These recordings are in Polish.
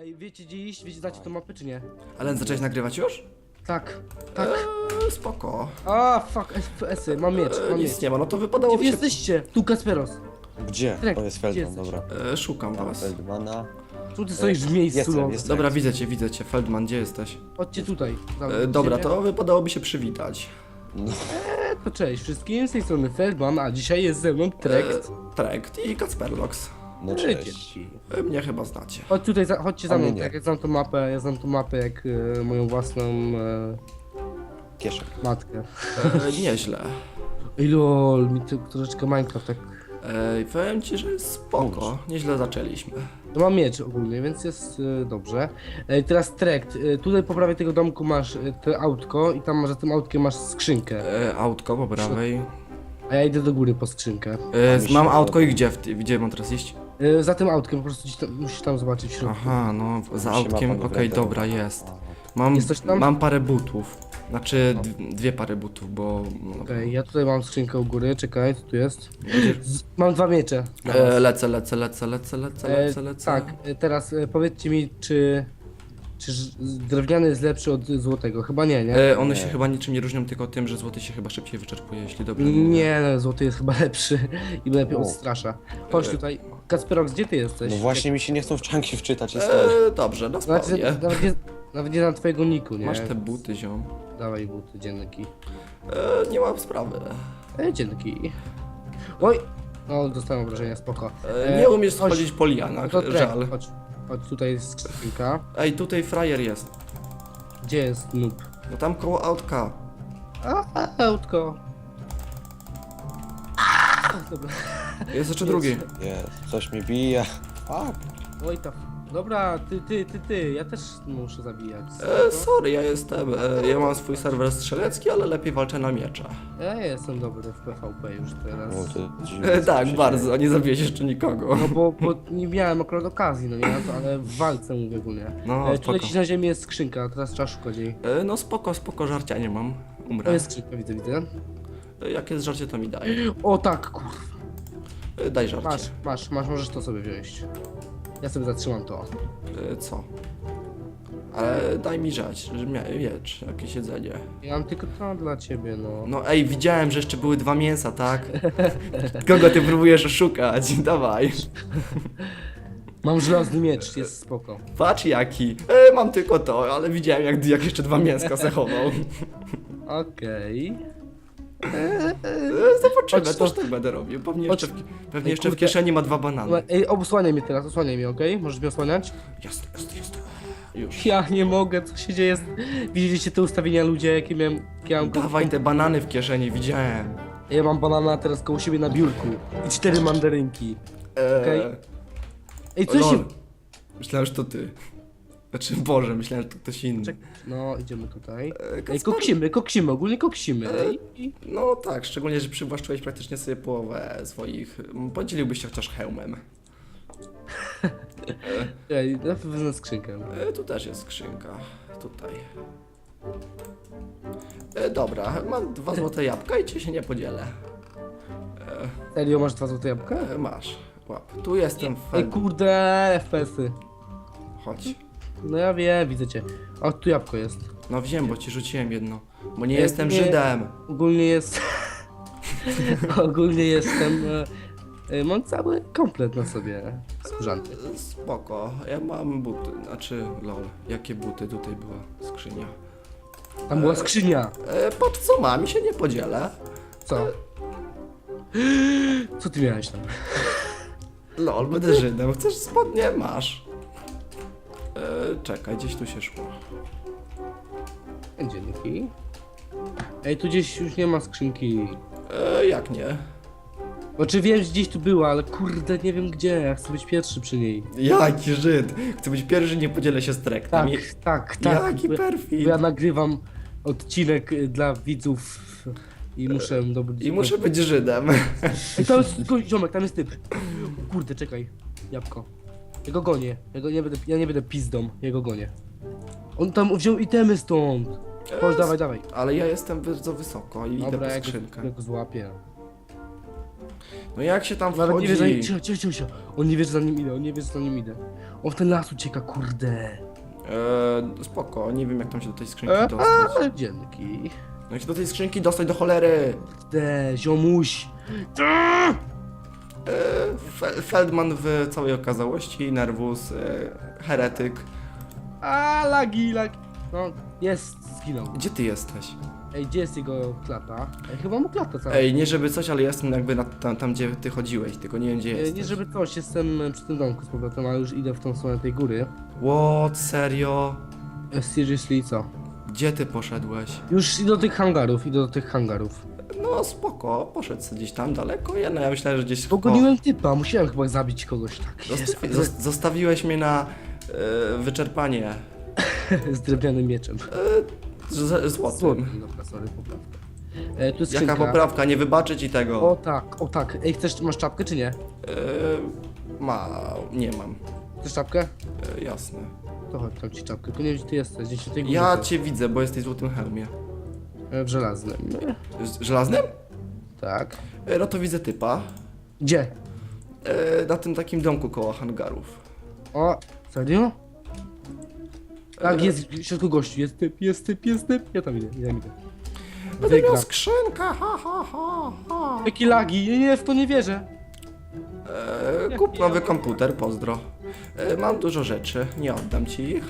Ej, wiecie gdzie iść? Wiecie, znacie tą mapę czy nie? Ale zacząłeś nagrywać już? Tak, tak. Eee, spoko. A, fuck, FPS-y, mam miecz, Eee, mam miecz. nic nie ma, no to Gdzie wypadałoby wy się... jesteście? Tu Kasperos. Gdzie? Trek, To jest gdzie Feldman, jesteś? dobra. Eee, szukam Mam was. Feldmana. Tu ty stoisz w miejscu, Jestem, no. jestem. Dobra, widzę cię, widzę cię. Feldman, gdzie jesteś? Chodźcie tutaj. Eee, dobra, to wypadałoby się przywitać. No, To cześć wszystkim, z tej strony Feldman, a dzisiaj jest ze mną Trekt. Eee, Trekt i Kacperlox. No cześć. dzięki. Eee, mnie chyba znacie. Chodź tutaj, za, chodźcie za A mną, nie. tak, ja znam tą mapę, ja znam tą mapę jak e, moją własną e, Kieszek. matkę. Eee, nieźle. Ej lol, mi tu troszeczkę Minecraft tak... Eee, powiem ci, że jest spoko. Nieźle zaczęliśmy. No mam miecz ogólnie, więc jest e, dobrze. E, teraz Trekt, e, tutaj po prawej tego domku masz e, to autko i tam za tym autkiem masz skrzynkę. Eee, autko po prawej. A ja idę do góry po skrzynkę. Mam autko i gdzie? W gdzie mam teraz iść? E, za tym autkiem po prostu tam, musisz tam zobaczyć w środku. Aha, no za Się autkiem, okej, dobra, jest. Mam, Jest coś tam? mam parę butów. Znaczy d- dwie pary butów, bo... No, Okej, ja tutaj mam skrzynkę u góry, czekaj, co tu jest? Z, mam dwa miecze. e, lecę, lecę, lecę, lecę, lecę, E, lecę, lecę. tak, e, teraz e, powiedzcie mi, czy, czy ż- drewniany jest lepszy od złotego? Chyba nie, nie? E, one Nie. się chyba niczym nie różnią, tylko tym, że złoty się chyba szybciej wyczerpuje, jeśli dobrze mówię. Nie, no, złoty jest chyba lepszy i lepiej O. odstrasza. Chodź E, tutaj. Kacperox, gdzie ty jesteś? No właśnie mi się nie chcą w czanki wczytać, jest E, dobrze, na Znaczy, spokojnie. nawet nie, nawet nie na twojego niku, nie? Masz te buty, ziom. Dawaj buty, dzienniki. E, nie mam sprawy. E, dzienniki. Oj! No, dostałem obrażenia, spoko. E, nie umiesz chodź. schodzić po lianach, To trek, żal. chodź. Chodź, tutaj jest skrzynka. Ej, tutaj frajer jest. Gdzie jest noob? No tam koło autka. A, a, autko. Dobra. Jest jeszcze drugi. Jest, coś mi bije. Fuck. Oj ta. Dobra, ty, ty, ty, ty, ja też muszę zabijać. E, sorry, ja jestem. E, ja mam swój serwer strzelecki, ale lepiej walczę na miecze. Ja jestem dobry w PvP już teraz. No, to dziwne, E, co tak, się bardzo, nie zabijeś jeszcze nikogo. No bo, bo nie miałem akurat okazji, no nie, na to, ale w walce mówię ogólnie. No, e, spoko. tutaj ci na ziemi jest skrzynka, teraz trzeba szukać jej. E, no spoko, spoko, żarcia nie mam. To Umrę. jest skrzynka, widzę, widzę. E, jak jest żarcie, to mi daj. O tak, kurwa. E, daj żarcie. Masz, masz, masz, możesz to sobie wziąć. Ja sobie zatrzymam to. E, co? Ale daj mi żać, że mia- miecz, jakieś jedzenie. Ja mam tylko to dla ciebie, no. No ej, widziałem, że jeszcze były dwa mięsa, tak? Kogo ty próbujesz oszukać? Dawaj. Mam żelazny miecz, jest spoko. Patrz jaki. E, mam tylko to, ale widziałem jak, jak jeszcze dwa mięska zachował. Okej. E, zobaczymy, Chodź też tu. tak będę robił. Pewnie Chodź. jeszcze, w, pewnie Ej, jeszcze w kurde. kieszeni ma dwa banany. Ej, obsłaniaj mnie teraz, osłaniaj mnie, okej? Możesz mnie osłaniać? Jest, jest, jest. Już. Ja nie mogę, co się dzieje? Widzieliście te ustawienia ludzie, jakie miałem... jakie miałem Dawaj te banany w kieszeni, widziałem. Ja mam banana teraz koło siebie na biurku. I cztery mandarynki. Eee, Okej. Ej, co lol. się... Myślałem, że to ty. Znaczy, Boże, myślałem, że to ktoś inny. Czek- No, idziemy tutaj. E, Ej, koksimy, koksimy, ogólnie koksimy. Ej, i- No tak, szczególnie, że przywłaszczyłeś praktycznie sobie połowę swoich. m, Podzieliłbyś się chociaż hełmem. Ej, najpierw wezmę skrzynkę. E, tu też jest skrzynka. Tutaj. E, dobra, mam dwa złote jabłka i ci się nie podzielę. Serio, masz dwa złote jabłka? E, masz. Łap. Tu jestem w Ej, kurde, FPS-y. Chodź. No ja wiem, widzę cię. O, tu jabłko jest. No wiem, bo ci rzuciłem jedno. Bo nie Ja jestem nie- Żydem. Ogólnie jest... ogólnie jestem... E, e, mam cały komplet na sobie. Skórzanty. E, Spoko. Ja mam buty. Znaczy, lol. Jakie buty? Tutaj była skrzynia. Tam była skrzynia. E, patrz co mam się nie podzielę. Co? Co ty miałeś tam? Lol, będę Żydem. Chcesz spodnie? Masz. Czekaj, gdzieś tu się szło. Dzienniki. Ej, tu gdzieś już nie ma skrzynki. E, jak nie? Znaczy wiem, że gdzieś tu była, ale kurde, nie wiem gdzie. Ja chcę być pierwszy przy niej. Jaki Żyd? Chcę być pierwszy, nie podzielę się z Tak, trektem. I- tak, tak. Jaki Bo- perfid. bo Ja nagrywam odcinek y, dla widzów i muszę. I muszę być Żydem. Ej, tam jest tylko ziomek, tam jest typ. Kurde, czekaj. Jabłko. Ja go gonię. Ja, go nie będę, ja nie będę pizdą. Ja go gonię. On tam wziął itemy stąd. Chodź, dawaj, dawaj. Ale ja jestem bardzo wysoko i idę Dobra, po go, skrzynkę. go złapię. No No jak się tam Nawet nie wie, że wchodzi? cicho, cicho, cicho. On nie wie, że za nim idę, on nie wie, że za nim idę. On w ten las ucieka, kurde. Eee, spoko, nie wiem jak tam się do tej skrzynki E, dostać. a, dzięki. No jak się do tej skrzynki dostać do cholery? Kurde, ziomuś. Fe- Feldman w całej okazałości, nerwus, eee, heretyk. A, lagi, lagi. No, jest, zginął. Gdzie ty jesteś? Ej, gdzie jest jego klata? Ej, chyba mu klata cała. Ej, nie żeby coś, ale jestem jakby na, tam, tam, gdzie ty chodziłeś, tylko nie wiem gdzie Ej, jesteś. nie żeby coś, jestem przy tym domku z powrotem, ale już idę w tą stronę tej góry. What? Serio? E, Seriously, co? Gdzie ty poszedłeś? Już idę do tych hangarów, idę do tych hangarów. No spoko, poszedł sobie gdzieś tam daleko, ja, no, ja myślałem, że gdzieś... Pogoniłem typa, musiałem chyba zabić kogoś tak. Zos- zostawiłeś mnie na e, wyczerpanie. z drewnianym mieczem. E, z, złotym. Złotym, dobra, sorry, poprawka. E, tu jest Jaka skrzynka. poprawka, nie wybaczę ci tego. O tak, o tak. Ej, chcesz, masz czapkę czy nie? E, ma... nie mam. Chcesz czapkę? E, jasne. To chodź, tam ci czapkę. Tu nie wiem, gdzie ty jesteś, gdzieś w tej górze. Ja cię widzę, bo jesteś w złotym hełmie. E, W żelaznym. Z- Żelaznym? Tak. E, no to widzę typa. Gdzie? E, na tym takim domku koło hangarów. O, serio? Tak, jest w środku gościu, jest typ, jest typ, jest typ. Ja tam idę, ja idę. Będę miał Wygram. skrzynkę, ha ha ha ha. Jakie lagi, nie, nie, w to nie wierzę. E, kup nowy komputer, pozdro. E, mam dużo rzeczy, nie oddam ci ich.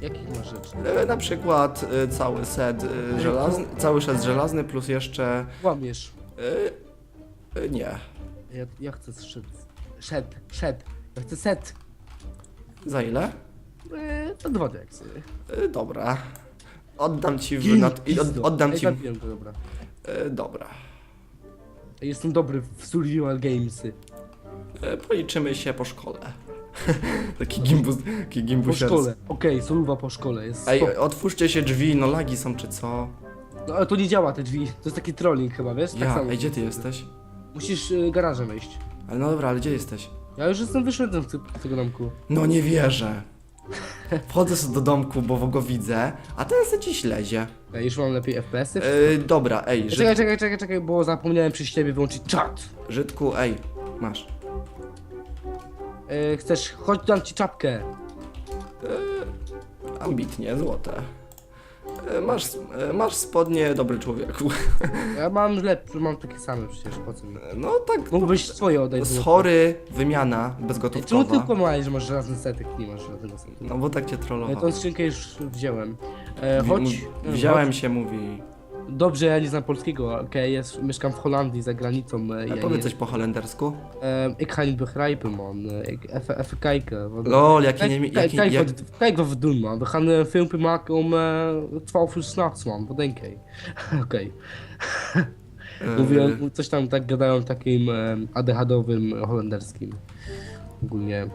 Jakich masz rzeczy? E, na przykład e, cały set e, żelazny, cały set żelazny plus jeszcze... Łamiesz. E, e, nie. Ja, ja chcę szed. Szed, szed. Ja chcę set. Za ile? Eee, to dwa deksy. E, dobra. Oddam ci w... Nad, i od, oddam ci... zabiłem go, dobra. E, dobra. Jestem dobry w survival gamesy. E, policzymy się po szkole. taki gimbus, taki Po szkole. Okej, soluwa po szkole, jest Ej, otwórzcie się drzwi, no lagi są czy co? No ale to nie działa te drzwi, to jest taki trolling chyba, wiesz? Tak Ja, samo. ej, gdzie ty jesteś? Musisz y, garażem wejść. Ale no dobra, ale gdzie jesteś? Ja już jestem wyszedłem z te- z tego domku. No nie wierzę. Wchodzę sobie do domku, bo go widzę, a ten se dziś lezie. Ja już mam lepiej FPS-y. Yy, dobra, ej, Żyd, Czekaj, czekaj, czekaj, czekaj, bo zapomniałem przy ciebie wyłączyć czat. Żydku, ej, masz. E, chcesz, chodź dam ci czapkę. Ambitnie, złote. E, Masz, e, masz spodnie, dobry człowieku. Ja mam lepsze, mam takie same przecież, po co mi? No tak, Mógłbyś swoje oddać. złote. sorry, wymiana Ej, Czemu bezgotówkowa. ty kłamałeś, że masz żelazny setek, nie masz żadnego setu? No bo tak cię E, trollowałem. tą skrzynkę już wziąłem. E, Wi- chodź. e, Wziąłem Chodź. się, mówi. Dobrze, ja nie znam polskiego, okej, jest, mieszkam w Holandii, za granicą. E, A ja powiedz nie, coś po holendersku. e, ik ga niet begrijpen, man. E, Ik, even, even kijken. Lol, jaki Kijk, nie... kijk, kijk, jak, wat, kijk wat we doen, man. We gaan een filmpje maken om eh 12 uur s'nachts, man. Wat denk je? Okej. e, Mówiłem, coś tam tak gadałem takim e, ADHD-owym holenderskim. Ogólnie.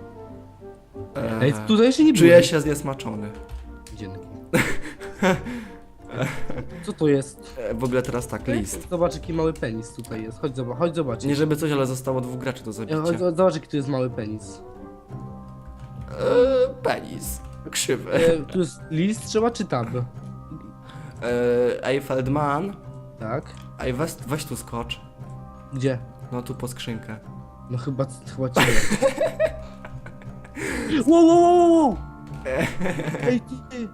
e, Ej, tutaj jeszcze nie było. Czuję się zniesmaczony. Dzięki. Co to jest? E, W ogóle teraz tak, list. Zobacz jaki mały penis tutaj jest. Chodź zobacz, chodź zobacz. Nie żeby coś, ale zostało dwóch graczy do Ja, zabicia. chodź, zobacz jaki tu jest mały penis. E, penis. Krzywy. E, tu jest list, trzeba czy tab? E, ej, Feldman. Tak. Ej, weź, weź tu skocz. Gdzie? No tu po skrzynkę. No chyba, chyba cię. wow, wow, wow, wow, wow! Ej, ty, ty,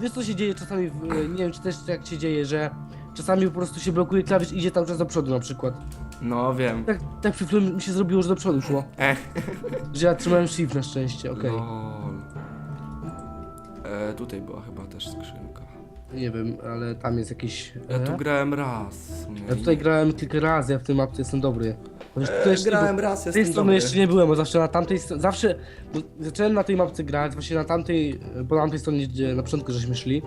wiesz co się dzieje czasami, w, nie wiem czy też jak się dzieje, że czasami po prostu się blokuje klawisz i idzie cały czas do przodu na przykład. No wiem. Tak, tak chwilą mi się zrobiło, że do przodu szło. Ech. Że ja trzymałem shift na szczęście, okej. Lol. E, tutaj była chyba też skrzynka. Nie wiem, ale tam jest jakiś... Ja tu e? grałem raz. ja tutaj grałem kilka razy, ja w tym mapce jestem dobry. Tutaj E, jeszcze nie grałem raz, Z tej jestem strony dobry. jeszcze nie byłem, bo zawsze na tamtej stronie, zawsze bo zacząłem na tej mapce grać, właśnie na tamtej, po tamtej stronie, gdzie na początku żeśmy szli,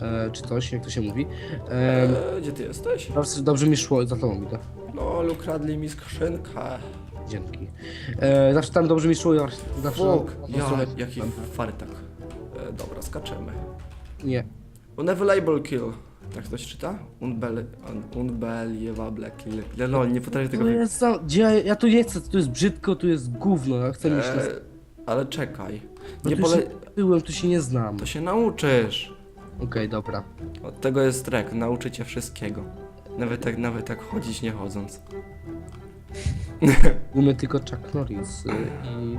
e, czy coś, jak to się mówi, e, E, gdzie ty jesteś? zawsze dobrze mi szło, za tobą idę, Lol, ukradli mi skrzynkę. dzięki. E, zawsze tam dobrze mi szło, ja zawsze... Fuk, na tą ja, stronę- jaki fartak. E, dobra, skaczemy. Nie, Unavailable kill. Tak ktoś czyta? Unbel... Un, unbelievable kill. Le- Lol, nie potrafię tego... to wy- jest, za- gdzie, ja- ja tu nie chcę, tu jest brzydko, tu jest gówno, ja chcę mieć... E, ale czekaj. no Nie tu pole... się byłem, tu się nie znam. To się nauczysz. Okej, dobra. Od tego jest trek, nauczy cię wszystkiego. Nawet tak, nawet tak chodzić nie chodząc. Umie tylko Chuck Norris y, i...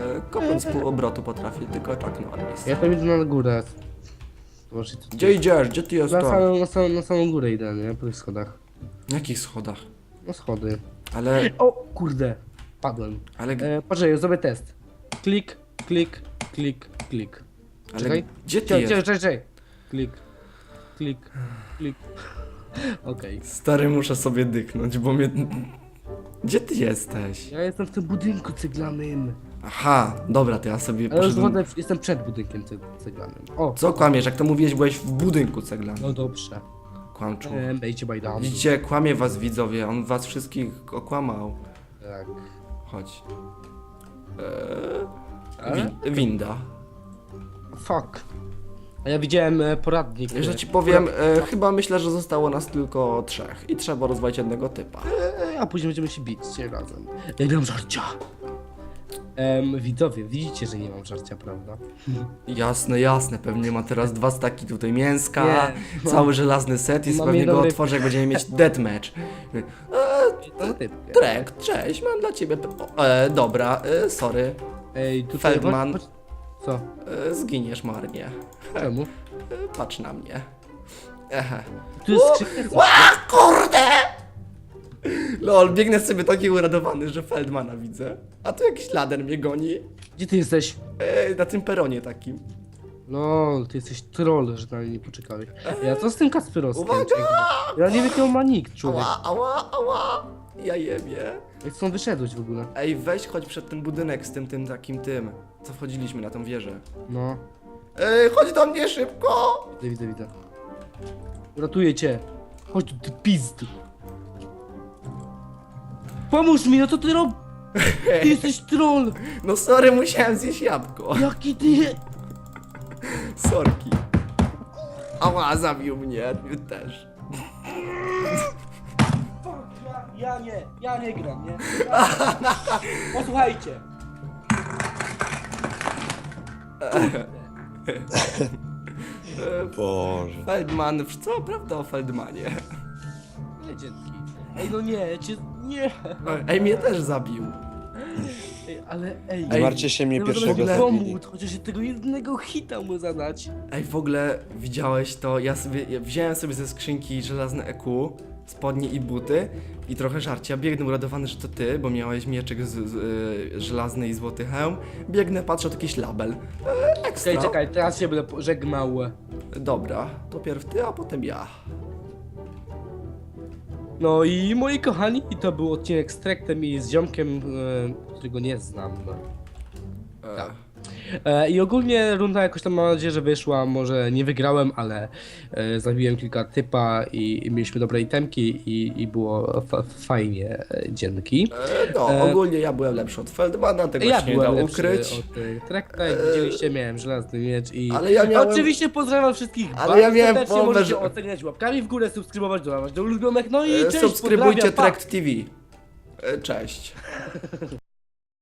E, kopem z pół obrotu potrafi tylko Chuck Norris. Ja tam idę na górę. Tu Gdzie idziesz? Gdzie ty Na jesteś? samą, na, samą, na samą górę idę, nie? Po tych schodach. Na jakich schodach? No schody. Ale, O, kurde. Padłem. ale, E, poczekaj, zrobię test. Klik, klik, klik, klik. ale czekaj. gdzie ty Czekaj, jesteś? czekaj, czekaj. Klik, klik, klik. Okej. Stary, muszę sobie dyknąć, bo mnie... Gdzie ty jesteś? Ja jestem w tym budynku ceglanym. Aha, dobra, to ja sobie Ale już poszedłem... wodę, jestem przed budynkiem ce- ceglanym. O, Co kłamiesz? Jak to mówiłeś, byłeś w budynku ceglanym. no dobrze. Kłamczu. E, Bejcie bajdan. Widzicie, kłamie was widzowie, on was wszystkich okłamał. Tak. Chodź. Eee, Ale? win winda. Fuck. A ja widziałem e, poradnik. Że e, ci powiem, e, chyba myślę, że zostało nas tylko trzech i trzeba rozwalić jednego typa. E, a później będziemy się bić razem. Ja nie mam żarcia. Em, widzowie, widzicie, że nie mam żarcia, prawda? Jasne, jasne, pewnie ma teraz dwa staki tutaj mięska, Nie. cały żelazny set i Mam pewnie go jedną otworzy, jak będziemy mieć deathmatch. Eee. Trek, cześć, mam dla ciebie... O, e, dobra, e, sorry, Ej, tutaj... Feldman. chodź- chodź- Co? e, zginiesz marnie. Czemu? E, patrz na mnie. Ehe. Tu jest skrzynka. Ła, kurde! Lol, biegnę sobie taki uradowany, że Feldmana widzę. A tu jakiś lader mnie goni. Gdzie ty jesteś? E, na tym peronie takim. No, ty jesteś troll, że na nie poczekałeś. Ja co z tym Kasperowskim? Uwaga! Ja nie wiem, jaki on ma nick, człowiek. Ała, ała, ała! Ja jebie. Jak stąd wyszedłeś w ogóle? Ej, weź chodź przed ten budynek z tym, tym takim tym, co wchodziliśmy na tą wieżę. No, Ej, chodź do mnie szybko! widzę, widzę, widzę. Ratuję cię. Chodź tu, ty pizd. Pomóż mi, no co ty robisz? Ty jesteś troll! No sorry, musiałem zjeść jabłko. Jaki ty... Sorki. Ała, zabił mnie, ty też. Ja, ja nie, ja nie gram, nie? Posłuchajcie. Boże. Feldman, co prawda o Feldmanie? Ej, no nie, cię... Nie. Ej, mnie też zabił. Ej, ale ej... Nie martwcie się mnie pierwszego mogę zabili. pomóc, chociaż tego jednego hita mu zadać. Ej, w ogóle widziałeś to? Ja sobie ja wziąłem sobie ze skrzynki żelazne EQ, spodnie i buty i trochę żarcia. Biegnę uradowany, że to ty, bo miałeś mieczek z, z, y, żelazny i złoty hełm. Biegnę, patrzę, to jakiś label. E, ekstra. Czekaj, czekaj, teraz się będę żegnał. Dobra, to pierw ty, a potem ja. No i moi kochani, to był odcinek z Trektem i z ziomkiem, e, którego nie znam. E, Tak. E, I ogólnie runda jakoś tam mam nadzieję, że wyszła. Może nie wygrałem, ale e, zabiłem kilka typa i, i mieliśmy dobre itemki i, i było fa fajnie. E, dzięki. e, no, ogólnie ja byłem lepszy od Feldmana, tego Ja się nie da byłem lepszy ukryć. od e, Trekta, jak widzieliście miałem żelazny miecz i... Ale ja miałem- Oczywiście pozdrawiam wszystkich Ale bardzo ja miałem serdecznie, połowę, możecie że- oceniać łapkami w górę, subskrybować, dodawać do ulubionych, no i E, cześć, Subskrybujcie pozdrawiam, pa! TV. E, Cześć.